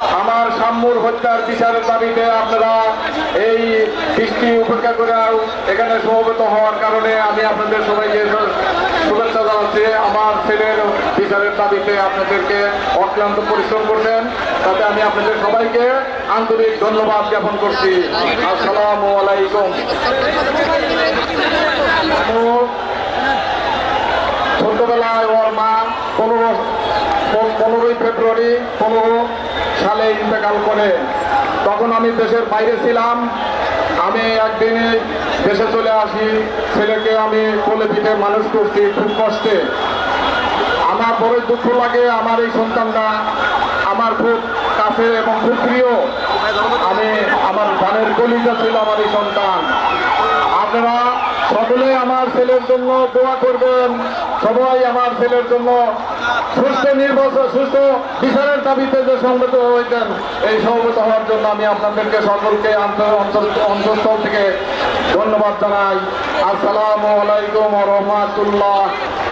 আমার সাম্যুর হত্যার বিচারের দাবিতে আপনারা এই বৃষ্টি উপেক্ষা করে এখানে সমবেত হওয়ার কারণে আমি আপনাদের সবাইকে শুভেচ্ছা জানাচ্ছি। আমার ছেলের বিচারের দাবিতে আপনাদেরকে অক্লান্ত পরিশ্রম করছেন। তাতে আমি আপনাদের সবাইকে আন্তরিক ধন্যবাদ জ্ঞাপন করছি। আসসালাম আলাইকুম। ছোটবেলায় ওর মা পনেরো পনেরোই ফেব্রুয়ারি পনেরো সালে ইন্তেকাল করে। তখন আমি দেশের বাইরে ছিলাম। আমি একদিন দেশে চলে আসি। ছেলেকে আমি কোলে পিঠে মানুষ করছি খুব কষ্টে। আমার বড় দুঃখ লাগে, আমার এই সন্তানটা আমার খুব কাছে এবং খুব প্রিয়। আমি, আমার ধানের কলিজা ছিল আমার এই সন্তান। আপনারা সকলে আমার ছেলের জন্য দোয়া করবেন। সবাই আমার ছেলের জন্য সুস্থ নির্বাচন সুস্থ বিচারের দাবিতে যে সংগত হয়েছেন, এই সংগত হওয়ার জন্য আমি আপনাদেরকে সকলকে অন্তঃস্থল থেকে ধন্যবাদ জানাই। আসসালামু আলাইকুম রহমাতুল্লাহ।